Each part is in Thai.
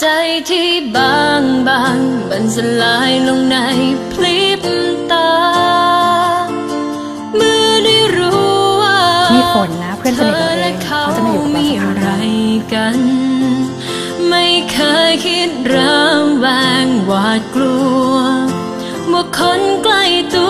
ใจที่บางบางมันสลายลงในพลิบตา เมื่อได้รู้ว่ามีผลนะเพื่อนสนิทเราเองเขาจะมาอยู่บเราสักพักกัน ไม่เคยคิดระแวงหวาดกลัวว่าคนใกล้ตัว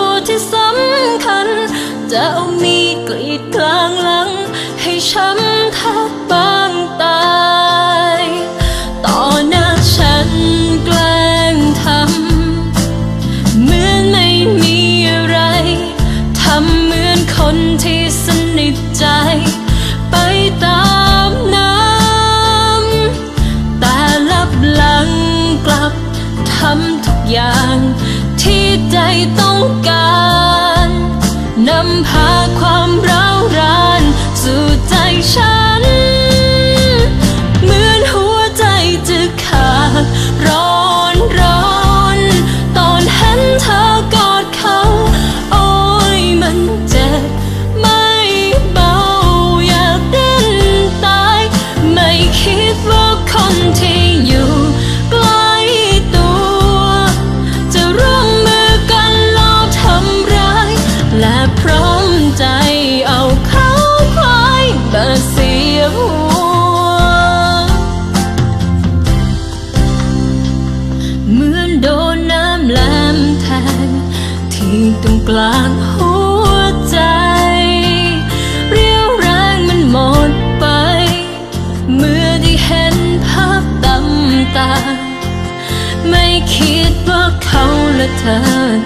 ใจต้องการ นำพาความร้าวรานสู่ใจฉัน ตรงกลางหัวใจ เรียวแรงมันหมดไป เมื่อได้เห็นภาพตำตา ไม่คิดว่าเขาและเธอ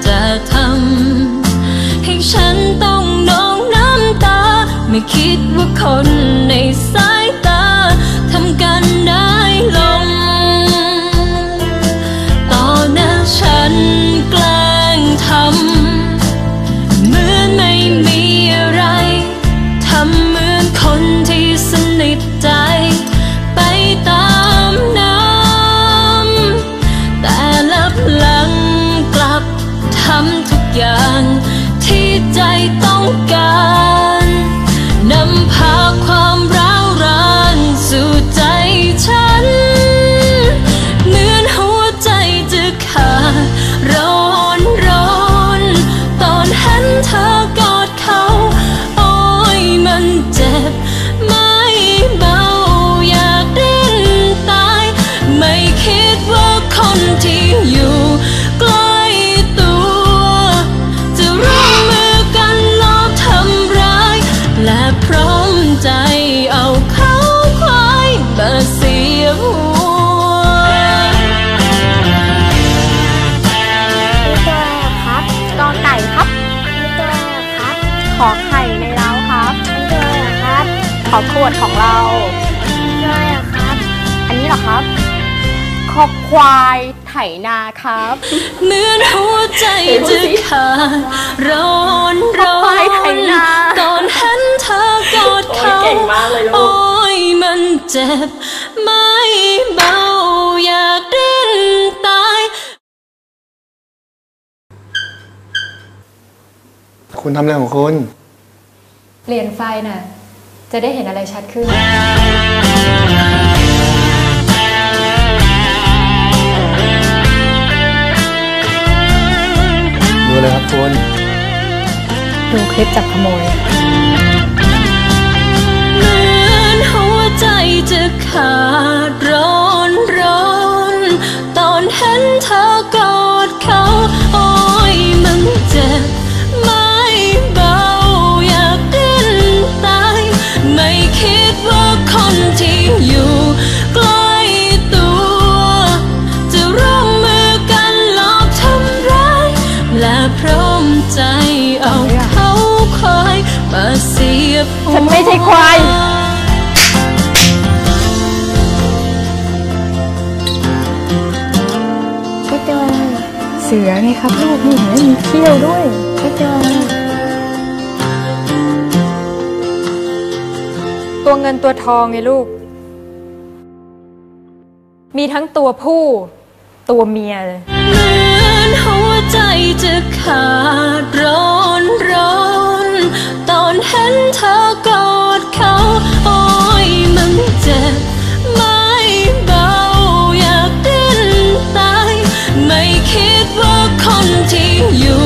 จะทำให้ฉันต้องนองน้ำตา ไม่คิดว่าคนในสายตาทำกันได้ลง ต่อหน้าฉัน ที่อยู่ใกล้ตัว จะร่วมมือกันลอบทำร้าย และพร้อมใจเอาเขาควายมาเสียหัวมีตัวอะไรครับกอไก่ครับมีตัวอะไรครับ ขอไข่ในเล้าครับมีตัวอะไรครับ ขอขวดของเรามีตัวอะไรครับ อันนี้เหรอครับ ขอควายไถนาครับ เหมือนหัวใจจะขาดร้อนร้อควายไถนนาตอนเห็นเธอกอดเขาโอ้ยเก่งมากเลยลูกโอ้ยมันเจ็บไม่เบาอยากดิ้นตาย คุณทำอะไรของคุณ เปลี่ยนไฟน่ะ จะได้เห็นอะไรชัดขึ้นดู คลิปจับขโมยเหมือนหัวใจจะขาดร้อนร้อน ตอนเห็นเธอกอดเขาโอ้ยมันเจ็บไม่เบาอยากดิ้นตาย ไม่คิดว่าคนที่อยู่ใกล้ตัว จะร่วมมือกันลอบทำร้ายและพร้อมใจ ฉันไม่ใช่ควายไม่ตัวอะไรเสือไงครับลูกนี่เห็นไหมมีเขี้ยวด้วยไม่ตัวอะไรตัวเงินตัวทองไงลูก มีทั้งตัวผู้ ตัวเมียเลยเหมือนหัวใจจะขาดร้อน ที่อยู่